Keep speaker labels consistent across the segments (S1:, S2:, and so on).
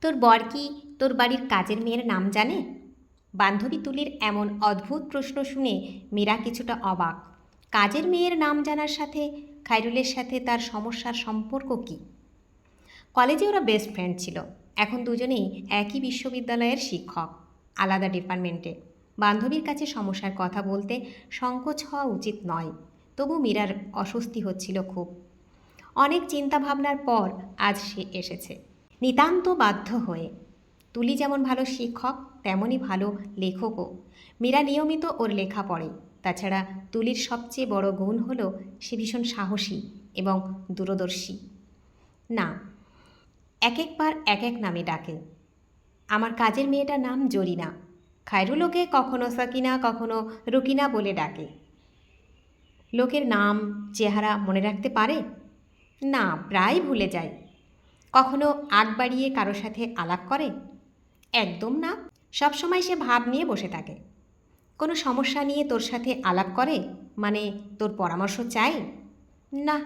S1: তোর বর কি তোর বাড়ির কাজের মেয়ের নাম জানে? বান্ধবী তুলির এমন অদ্ভুত প্রশ্ন শুনে মীরা কিছুটা অবাক। কাজের মেয়ের নাম জানার সাথে খাইরুলের সাথে তার সমস্যার সম্পর্ক কী? কলেজে ওরা বেস্ট ফ্রেন্ড ছিল। এখন দুজনেই একই বিশ্ববিদ্যালয়ের শিক্ষক, আলাদা ডিপার্টমেন্টে। বান্ধবীর কাছে সমস্যার কথা বলতে সংকোচ হওয়া উচিত নয়, তবু মীরার অস্বস্তি হচ্ছিল খুব। অনেক চিন্তা ভাবনার পর আজ সে এসেছে। নিতান্ত বাধ্য হয়ে। তুলি যেমন ভালো শিক্ষক তেমনই ভালো লেখকও। মীরা নিয়মিত ওর লেখা পড়ে। তাছাড়া তুলির সবচেয়ে বড় গুণ হলো সে ভীষণ সাহসী এবং দূরদর্শী। না এক একবার এক এক নামে ডাকে। আমার কাজের মেয়েটার নাম জরিনা। খায়রুলোকে কখনো সাকিনা, কখনো রুকিনা বলে ডাকে। লোকের নাম, চেহারা মনে রাখতে পারে? না, প্রায় ভুলে যায়। কখনো আগ বাড়িয়ে কারোর সাথে আলাপ করে? একদম না। সবসময় সে ভাব নিয়ে বসে থাকে। কোনো সমস্যা নিয়ে তোর সাথে আলাপ করে? মানে তোর পরামর্শ চাই? না।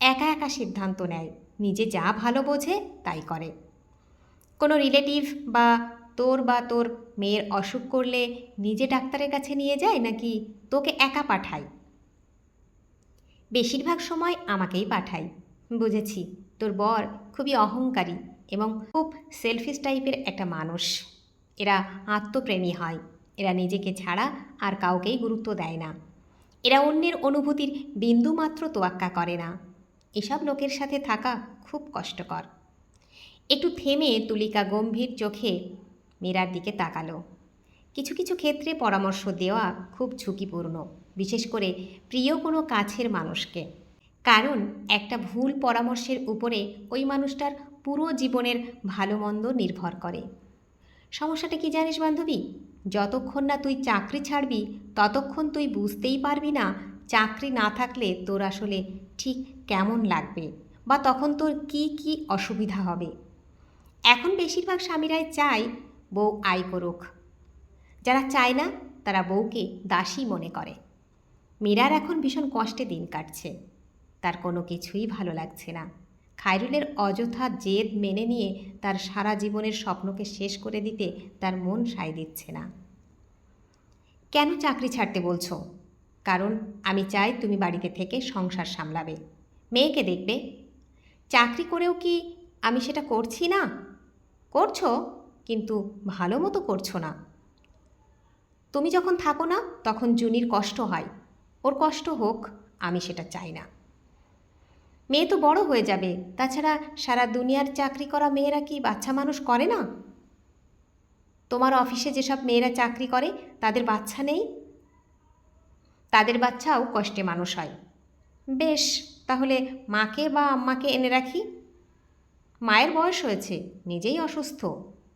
S1: একা একা সিদ্ধান্ত নেয়। নিজে যা ভালো বোঝে, তাই করে। কোনো রিলেটিভ বা তোর বা তোর মেয়ের অসুখ করলে নিজে ডাক্তারের কাছে নিয়ে যায় নাকি তোকে একা পাঠায়? বেশিরভাগ সময় আমাকেই পাঠাই বুঝেছি। তোর বর খুবই অহংকারী এবং খুব সেলফিশ টাইপের একটা মানুষ। এরা আত্মপ্রেমী হয়। এরা নিজেকে ছাড়া আর কাউকেই গুরুত্ব দেয় না। এরা অন্যের অনুভূতির বিন্দুমাত্র তোয়াক্কা করে না। এসব লোকের সাথে থাকা খুব কষ্টকর। একটু থেমে তুলিকা গম্ভীর চোখে মীরার দিকে তাকালো। কিছু কিছু ক্ষেত্রে পরামর্শ দেওয়া খুব ঝুঁকিপূর্ণ, বিশেষ করে প্রিয় কোনো কাছের মানুষকে। কারণ একটা ভুল পরামর্শের উপরে ওই মানুষটার পুরো জীবনের ভালো মন্দ নির্ভর করে। সমস্যাটা কি জানিস বান্ধবী? যতক্ষণ না তুই চাকরি ছাড়বি, ততক্ষণ তুই বুঝতেই পারবি না চাকরি না থাকলে তোর আসলে ঠিক কেমন লাগবে বা তখন তোর কি কি অসুবিধা হবে। এখন বেশিরভাগ স্বামীরাই চায় বউ আয় করুক। যারা চায় না, তারা বউকে দাসী মনে করে। মীরার এখন ভীষণ কষ্টে দিন কাটছে। তার কোনো কিছুই ভালো লাগছে না। খায়রুলের অযথা জেদ মেনে নিয়ে তার সারা জীবনের স্বপ্নকে শেষ করে দিতে তার মন সায় দিচ্ছে না। কেন চাকরি ছাড়তে বলছো? কারণ আমি চাই তুমি বাড়িতে থেকে সংসার সামলাবে। মেয়েকে দেখবে। চাকরি করেও কি আমি সেটা করছি না? করছ, কিন্তু ভালো মতো করছ না। তুমি যখন থাকো না, তখন জুনির কষ্ট হয়। ওর কষ্ট হোক, আমি সেটা চাই না। মেয়ে তো বড় হয়ে যাবে। তাছাড়া সারা দুনিয়ার চাকরি করা মেয়েরা কি বাচ্চা মানুষ করে না? তোমার অফিসে যেসব মেয়েরা চাকরি করে, তাদের বাচ্চা নেই? তাদের বাচ্চাও কষ্টে মানুষ হয়। বেশ, তাহলে মাকে বা আম্মাকে এনে রাখি? মায়ের বয়স হয়েছে, নিজেই অসুস্থ।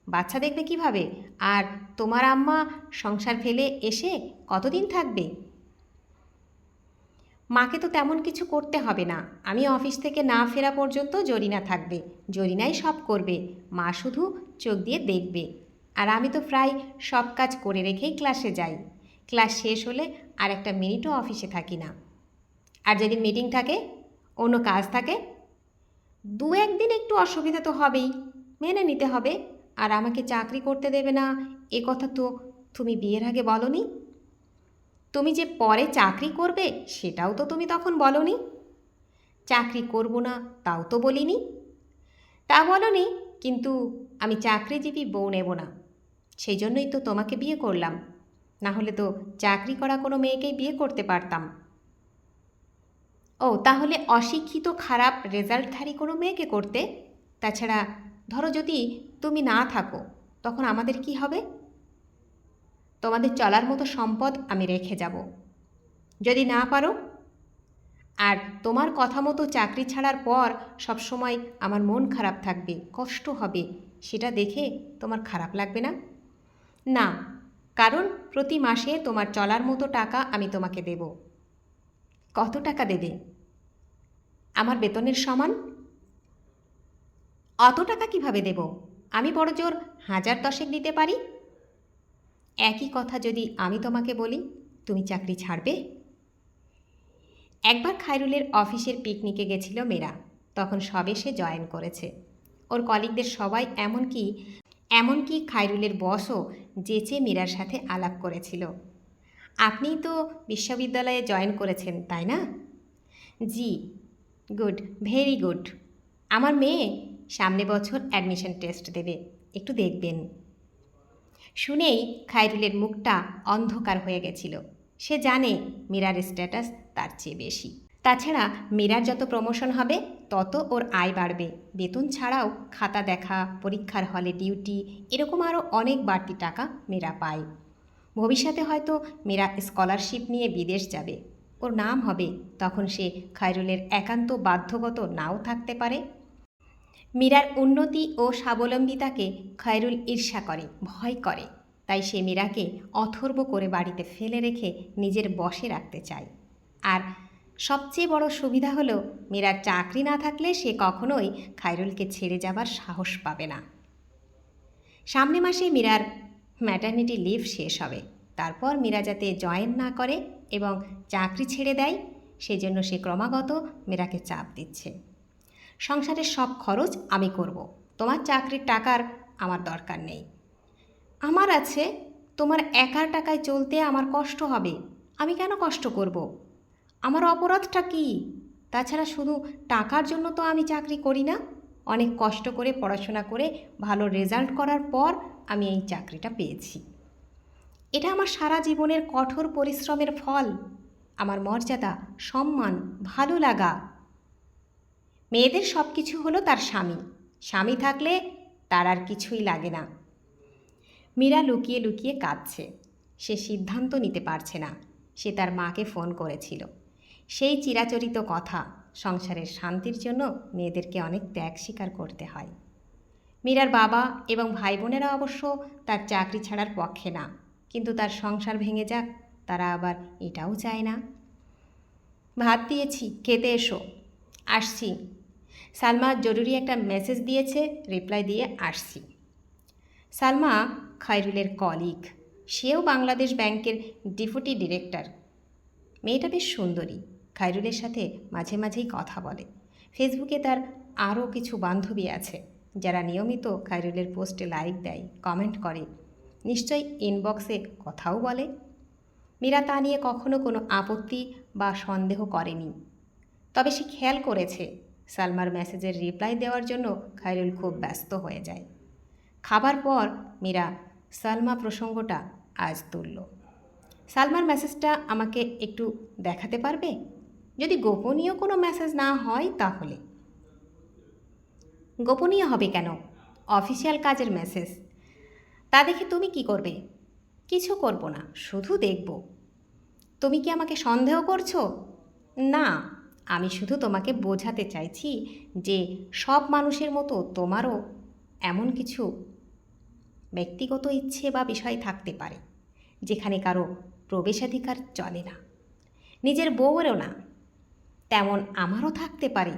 S1: বাচ্চা দেখবে কীভাবে? আর তোমার আম্মা সংসার ফেলে এসে কতদিন থাকবে? মাকে তো তেমন কিছু করতে হবে না। আমি অফিস থেকে না ফেরা পর্যন্ত জরিনা থাকবে। জরিনাই সব করবে। মা শুধু চোখ দিয়ে দেখবে। আর আমি তো প্রায় সব কাজ করে রেখেই ক্লাসে যাই। ক্লাস শেষ হলে আর একটা মিনিটও অফিসে থাকি না। আর যদি মিটিং থাকে, অন্য কাজ থাকে, দু একদিন একটু অসুবিধা তো হবেই। মেনে নিতে হবে। আর আমাকে চাকরি করতে দেবে না, এ কথা তো তুমি বিয়ের আগে বলনি। তুমি যে পরে চাকরি করবে, সেটাও তো তুমি তখন বলনি? চাকরি করব না, তাও তো বলিনি? তা বলনি, কিন্তু আমি চাকরিজীবী বউ নেব না। সেই জন্যই তো তোমাকে বিয়ে করলাম। না হলে তো চাকরি করা কোনো মেয়েকেই বিয়ে করতে পারতাম। ও, তাহলে অশিক্ষিত খারাপ রেজাল্টধারী কোনো মেয়েকে করতে? তাছাড়া ধরো যদি তুমি না থাকো, তখন আমাদের কি হবে? তোমাদের চলার মতো সম্পদ আমি রেখে যাব। যদি না পারো? আর তোমার কথা মতো চাকরি ছাড়ার পর সবসময় আমার মন খারাপ থাকবে, কষ্ট হবে, সেটা দেখে তোমার খারাপ লাগবে না? না, কারণ প্রতি মাসে তোমার চলার মতো টাকা আমি তোমাকে দেব। কত টাকা দেবে? আমার বেতনের সমান? অত টাকা কীভাবে দেব? আমি বড় জোর হাজার দশেক দিতে পারি? একই কথা যদি আমি তোমাকে বলি, তুমি চাকরি ছাড়বে? একবার খায়রুলের অফিসের পিকনিকে গেছিল মেয়েরা, তখন সবে সে জয়েন করেছে। ওর কলিগদের সবাই এমনকি এমনকি খায়রুলের বসও যেচে মীরার সাথে আলাপ করেছিল। আপনি তো বিশ্ববিদ্যালয়ে জয়েন করেছেন, তাই না? জি, গুড, ভেরি গুড। আমার মেয়ে সামনে বছর অ্যাডমিশন টেস্ট দেবে, একটু দেখবেন। শুনেই খায়রুলের মুখটা অন্ধকার হয়ে গেছিল। সে জানে মীরার স্ট্যাটাস তার চেয়ে বেশি। তাছাড়া মীরার যত প্রমোশন হবে, তত ওর আয় বাড়বে। বেতন ছাড়াও খাতা দেখা, পরীক্ষার হলে ডিউটি এরকম আরও অনেক বাড়তি টাকা মীরা পায়। ভবিষ্যতে হয়তো মীরা স্কলারশিপ নিয়ে বিদেশ যাবে। ওর নাম হবে, তখন সে খায়রুলের একান্ত বাধ্যগত নাও থাকতে পারে। মীরার উন্নতি ও স্বাবলম্বিতাকে খায়রুল ঈর্ষা করে, ভয় করে। তাই সে মীরাকে অথর্ব করে বাড়িতে ফেলে রেখে নিজের বশে রাখতে চায়। আর সবচেয়ে বড় সুবিধা হলো, মীরার চাকরি না থাকলে সে কখনোই খায়রুলকে ছেড়ে যাবার সাহস পাবে না। সামনে মাসে মীরার ম্যাটার্নিটি লিভ শেষ হবে। তারপর মীরা যাতে জয়েন না করে এবং চাকরি ছেড়ে দেয়, সেজন্য সে ক্রমাগত মীরাকে চাপ দিচ্ছে। সংসারের সব খরচ আমি করব। তোমার চাকরির টাকার আমার দরকার নেই। আমার আছে, তোমার একার টাকায় চলতে আমার কষ্ট হবে। আমি কেন কষ্ট করব? আমার অপরাধটা কি? তাছাড়া শুধু টাকার জন্য তো আমি চাকরি করি না। অনেক কষ্ট করে পড়াশোনা করে ভালো রেজাল্ট করার পর আমি এই চাকরিটা পেয়েছি। এটা আমার সারা জীবনের কঠোর পরিশ্রমের ফল। আমার মর্যাদা, সম্মান, ভালো লাগা মেয়েদের সব কিছু হলো তার স্বামী। স্বামী থাকলে তার আর কিছুই লাগে না। মীরা লুকিয়ে লুকিয়ে কাঁদছে। সে সিদ্ধান্ত নিতে পারছে না। সে তার মাকে ফোন করেছিল। সেই চিরাচরিত কথা সংসারের শান্তির জন্য মেয়েদেরকে অনেক ত্যাগ স্বীকার করতে হয়। মীরার বাবা এবং ভাই বোনেরা অবশ্য তার চাকরি ছাড়ার পক্ষে না। কিন্তু তার সংসার ভেঙে যাক, তারা আবার এটাও চায় না। ভাত দিয়েছি, খেতে এসো। আসছি। সালমা জরুরি একটা মেসেজ দিয়েছে রিপ্লাই দিয়ে আসছি। সালমা খায়রুলের কলিগ সেও বাংলাদেশ ব্যাংকের ডেপুটি ডিরেক্টর মেয়েটা বেশ সুন্দরী, খায়রুলের সাথে মাঝে মাঝেই কথা বলে। ফেসবুকে তার আরও কিছু বান্ধবী আছে, যারা নিয়মিত খায়রুলের পোস্টে লাইক দেয় কমেন্ট করে। নিশ্চয়ই ইনবক্সে কথাও বলে। মীরা তা নিয়ে কখনো কোনো আপত্তি বা সন্দেহ করেনি। তবে সে খেয়াল করেছে সালমার মেসেজের রিপ্লাই দেওয়ার জন্য খায়রুল খুব ব্যস্ত হয়ে যায়। খাবার পর মীরা সালমা প্রসঙ্গটা আজ তুলল। সালমার মেসেজটা আমাকে একটু দেখাতে পারবে? যদি গোপনীয় কোনো মেসেজ না হয় তাহলে। গোপনীয় হবে কেন? অফিসিয়াল কাজের মেসেজ। তা দেখে তুমি কি করবে? কিছু করব না, শুধু দেখব। তুমি কি আমাকে সন্দেহ করছ? না। আমি শুধু তোমাকে বোঝাতে চাইছি যে সব মানুষের মতো তোমারও এমন কিছু ব্যক্তিগত ইচ্ছে বা বিষয় থাকতে পারে, যেখানে কারও প্রবেশাধিকার চলে না। নিজের বউয়েরও না, তেমন আমারও থাকতে পারে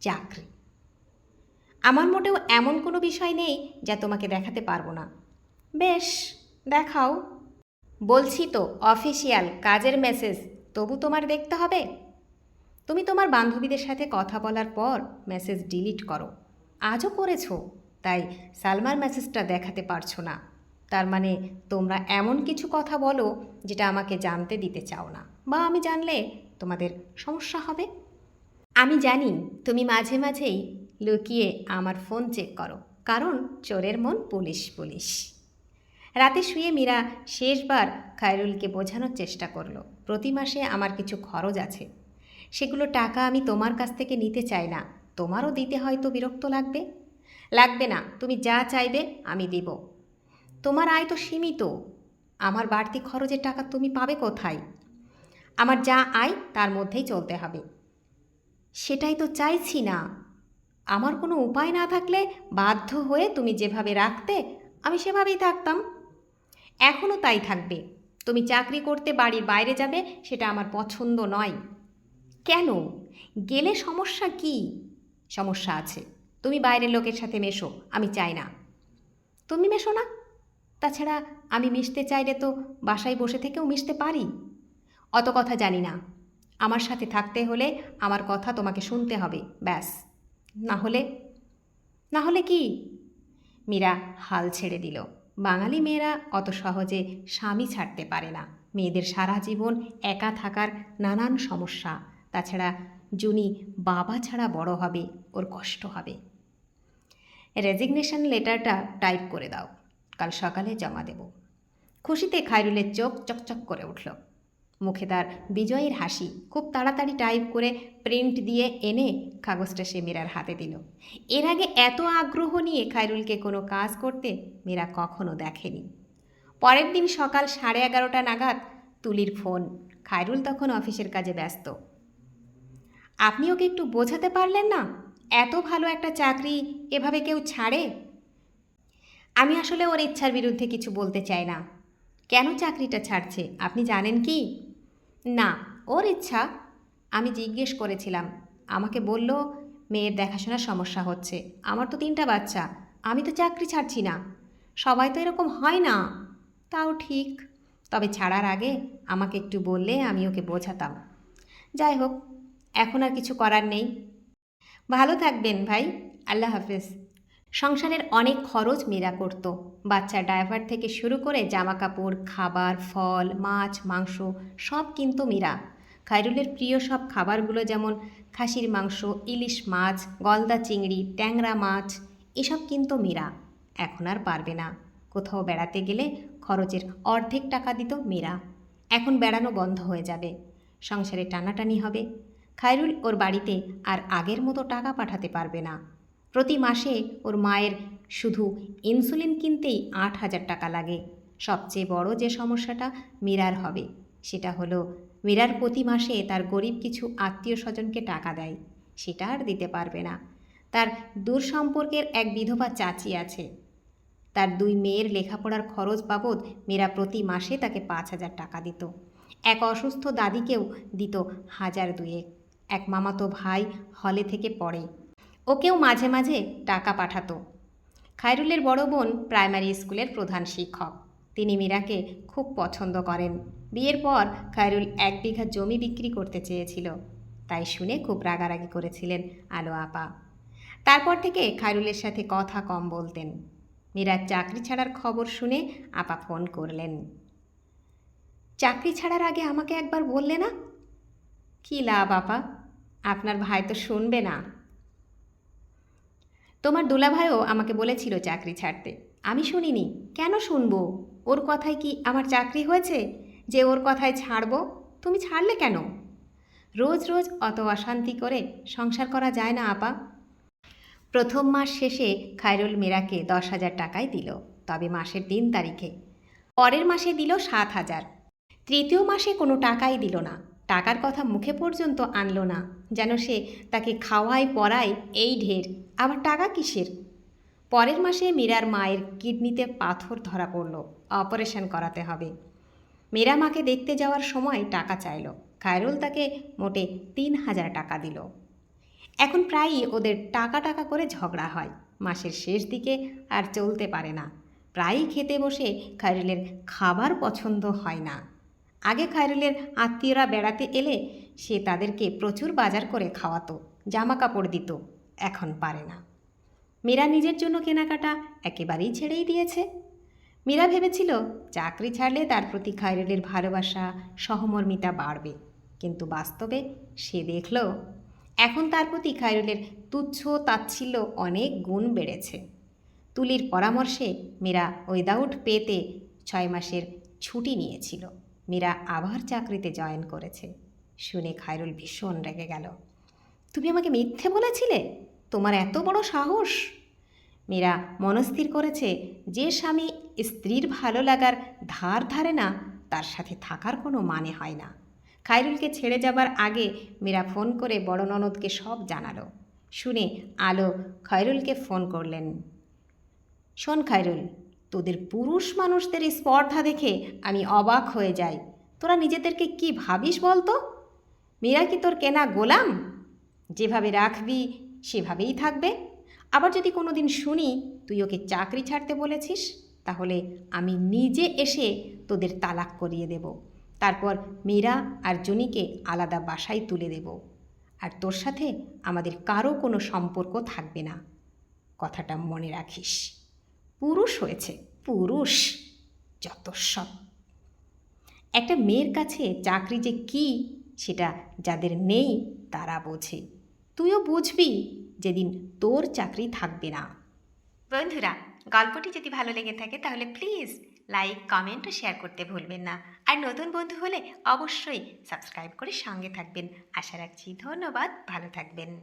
S1: চাকরি। আমার মোটেও এমন কোনো বিষয় নেই যা তোমাকে দেখাতে পারব না। বেশ, দেখাও। বলছি তো অফিসিয়াল কাজের মেসেজ তবু তোমার দেখতে হবে? তুমি তোমার বান্ধবীদের সাথে কথা বলার পর মেসেজ ডিলিট করো। আজও করেছ, তাই সালমার মেসেজটা দেখাতে পারছ না। তার মানে তোমরা এমন কিছু কথা বলো যেটা আমাকে জানতে দিতে চাও না, বা আমি জানলে তোমাদের সমস্যা হবে। আমি জানি তুমি মাঝে মাঝেই লুকিয়ে আমার ফোন চেক করো, কারণ চোরের মন পুলিশ পুলিশ। রাতে শুয়ে মীরা শেষবার খায়রুলকে বোঝানোর চেষ্টা করল, প্রতি মাসে আমার কিছু খরচ আছে। সেগুলো টাকা আমি তোমার কাছ থেকে নিতে চাই না। তোমারও দিতে হয়তো বিরক্ত লাগবে? লাগবে না, তুমি যা চাইবে আমি দেব। তোমার আয় তো সীমিত। আমার বাড়তি খরচের টাকা তুমি পাবে কোথায়? আমার যা আয় তার মধ্যেই চলতে হবে। সেটাই তো চাইছি না। আমার কোনো উপায় না থাকলে বাধ্য হয়ে তুমি যেভাবে রাখতে, আমি সেভাবেই থাকতাম। এখনও তাই থাকবে। তুমি চাকরি করতে বাড়ির বাইরে যাবে, সেটা আমার পছন্দ নয়। কেন? গেলে সমস্যা কি? সমস্যা আছে। তুমি বাইরের লোকের সাথে মেশো, আমি চাই না। তুমি মেশো না। তাছাড়া আমি মিশতে চাইলে তো বাসায় বসে থেকেও মিশতে পারি। অত কথা জানি না। আমার সাথে থাকতে হলে আমার কথা তোমাকে শুনতে হবে, ব্যাস। না হলে? না হলে কি? মীরা হাল ছেড়ে দিল। বাঙালি মেয়েরা অত সহজে স্বামী ছাড়তে পারে না। মেয়েদের সারা জীবন একা থাকার নানান সমস্যা। তাছাড়া জুনি বাবা ছাড়া বড় হবে, ওর কষ্ট হবে। রেজিগনেশন লেটারটা টাইপ করে দাও, কাল সকালে জমা দেব। খুশিতে খায়রুলের চোখ চকচক করে উঠল। মুখে তার বিজয়ের হাসি খুব তাড়াতাড়ি টাইপ করে প্রিন্ট দিয়ে এনে কাগজটা সে মীরার হাতে দিল। এর আগে এত আগ্রহ নিয়ে খায়রুলকে কোনো কাজ করতে মীরা কখনো দেখেনি। পরের দিন সকাল সাড়ে এগারোটা নাগাদ তুলির ফোন খায়রুল তখন অফিসের কাজে ব্যস্ত। আপনি ওকে একটু বোঝাতে পারলেন না? এত ভালো একটা চাকরি এভাবে কেউ ছাড়ে? আমি আসলে ওর ইচ্ছার বিরুদ্ধে কিছু বলতে চাই না। কেন চাকরিটা ছাড়ছে, আপনি জানেন কি? না, ওর ইচ্ছা, আমি জিজ্ঞেস করেছিলাম। আমাকে বলল, মেয়ের দেখাশোনার সমস্যা হচ্ছে। আমার তো তিনটা বাচ্চা, আমি তো চাকরি ছাড়ছি না। সবাই তো এরকম হয় না। তাও ঠিক। তবে ছাড়ার আগে আমাকে একটু বললে আমি ওকে বোঝাতাম। যাই হোক এখন আর কিছু করার নেই। ভালো থাকবেন ভাই, আল্লাহ হাফেজ। সংসারের অনেক খরচ মীরা করত। বাচ্চা ড্রাইভার থেকে শুরু করে জামা কাপড় খাবার, ফল, মাছ, মাংস সব কিন্তু মীরা। খাইরুলের প্রিয় সব খাবারগুলো যেমন খাসির মাংস, ইলিশ মাছ, গলদা চিংড়ি, ট্যাংরা মাছ, এসব কিন্তু মীরা। এখন আর পারবে না। কোথাও বেড়াতে গেলে খরচের অর্ধেক টাকা দিত মীরা। এখন বেড়ানো বন্ধ হয়ে যাবে। সংসারে টানাটানি হবে। খায়রুল ওর বাড়িতে আর আগের মতো টাকা পাঠাতে পারবে না। প্রতি মাসে ওর মায়ের শুধু ইনসুলিন কিনতেই আট হাজার টাকা লাগে। সবচেয়ে বড় যে সমস্যাটা মীরার হবে, সেটা হলো মীরার প্রতি মাসে তার গরিব কিছু আত্মীয় স্বজনকে টাকা দেয়, সেটা আর দিতে পারবে না। তার দূর সম্পর্কের এক বিধবা চাচি আছে। তার দুই মেয়ের লেখাপড়ার খরচ বাবদ মীরা প্রতি মাসে তাকে পাঁচ হাজার টাকা দিত। এক অসুস্থ দাদিকেও দিত হাজার দুয়েক। এক মামাতো ভাই হলে থেকে পড়ে। ওকেও মাঝে মাঝে টাকা পাঠাতো। খায়রুলের বড় বোন প্রাইমারি স্কুলের প্রধান শিক্ষক। তিনি মীরাকে খুব পছন্দ করেন। বিয়ের পর খায়রুল এক বিঘা জমি বিক্রি করতে চেয়েছিল। তাই শুনে খুব রাগারাগি করেছিলেন আলো আপা। তারপর থেকে খায়রুলের সাথে কথা কম বলতেন। মীরার চাকরি ছাড়ার খবর শুনে আপা ফোন করলেন। চাকরি ছাড়ার আগে আমাকে একবার বললে না? কী লাভ আপা? আপনার ভাই তো শুনবে না। তোমার দুলাভাইও আমাকে বলেছিল চাকরি ছাড়তে। আমি শুনিনি। কেন শুনব? ওর কথায় কি আমার চাকরি হয়েছে? যে ওর কথায় ছাড়বো? তুমি ছাড়লে কেন? রোজ রোজ অত অশান্তি করে সংসার করা যায় না, আপা। প্রথম মাস শেষে খায়রুল মীরাকে দশ হাজার টাকায় দিল, তবে মাসের তিন তারিখে। পরের মাসে দিল সাত হাজার। তৃতীয় মাসে কোনো টাকাই দিল না। টাকার কথা মুখে পর্যন্ত আনলো না, যেন সে তাকে খাওয়ায় পড়ায় এই ঢের, আবার টাকা কিসের? পরের মাসে মীরার মায়ের কিডনিতে পাথর ধরা পড়ল, অপারেশন করাতে হবে। মীরা মাকে দেখতে যাওয়ার সময় টাকা চাইল, খায়রুল তাকে মোটে তিন হাজার টাকা দিল। এখন প্রায়ই ওদের টাকা টাকা করে ঝগড়া হয়, মাসের শেষ দিকে আর চলতে পারে না, প্রায়ই খেতে বসে খায়রুলের খাবার পছন্দ হয় না। আগে খায়রুলের আত্মীয়রা বেড়াতে এলে সে তাদেরকে প্রচুর বাজার করে খাওয়াতো জামা কাপড় দিত, এখন পারে না। মীরা নিজের জন্য কেনাকাটা একেবারেই ছেড়েই দিয়েছে। মীরা ভেবেছিল চাকরি ছাড়লে তার প্রতি খায়রুলের ভালোবাসা, সহমর্মিতা বাড়বে, কিন্তু বাস্তবে সে দেখল, এখন তার প্রতি খায়রুলের তুচ্ছ তাচ্ছিল্য অনেক গুণ বেড়েছে। তুলির পরামর্শে মীরা উইদাউট পেতে ছয় মাসের ছুটি নিয়েছিল। মীরা আবার চাকরিতে জয়েন করেছে। শুনে খায়রুল ভীষণ রেগে গেল। তুমি আমাকে মিথ্যে বলেছিলে? তোমার এত বড় সাহস? মীরা মনস্থির করেছে যে স্বামী স্ত্রীর ভালো লাগার ধার ধারে না, তার সাথে থাকার কোনো মানে হয় না। খায়রুলকে ছেড়ে যাবার আগে মীরা ফোন করে বড় ননদকে সব জানালো। শুনে আলো খয়রুলকে ফোন করলেন। শোন খায়রুল তোদের পুরুষ মানুষদের স্পর্ধা দেখে আমি অবাক হয়ে যাই। তোরা নিজেদেরকে কি ভাবিস বলতো? মেয়েরা কি তোর কেনা গোলাম? যেভাবে রাখবি, সেভাবেই থাকবে। আবার যদি কোনো দিন শুনি তুই ওকে চাকরি ছাড়তে বলেছিস, তাহলে আমি নিজে এসে তোদের তালাক করিয়ে দেব। তারপর মীরা আর জনিকে আলাদা বাসায় তুলে দেব। আর তোর সাথে আমাদের কারও কোনো সম্পর্ক থাকবে না। কথাটা মনে রাখিস। পুরুষ হয়েছে, পুরুষ যত সব একটা মেয়ের কাছে চাকরি যে কী, সেটা যাদের নেই, তারা বোঝে। তুইও বুঝবি যেদিন তোর চাকরি থাকবে না। বন্ধুরা, গল্পটি যদি ভালো লেগে থাকে, তাহলে প্লিজ লাইক, কমেন্ট ও শেয়ার করতে ভুলবেন না। আর নতুন বন্ধু হলে অবশ্যই সাবস্ক্রাইব করে সঙ্গে থাকবেন। আশা রাখছি ধন্যবাদ, ভালো থাকবেন।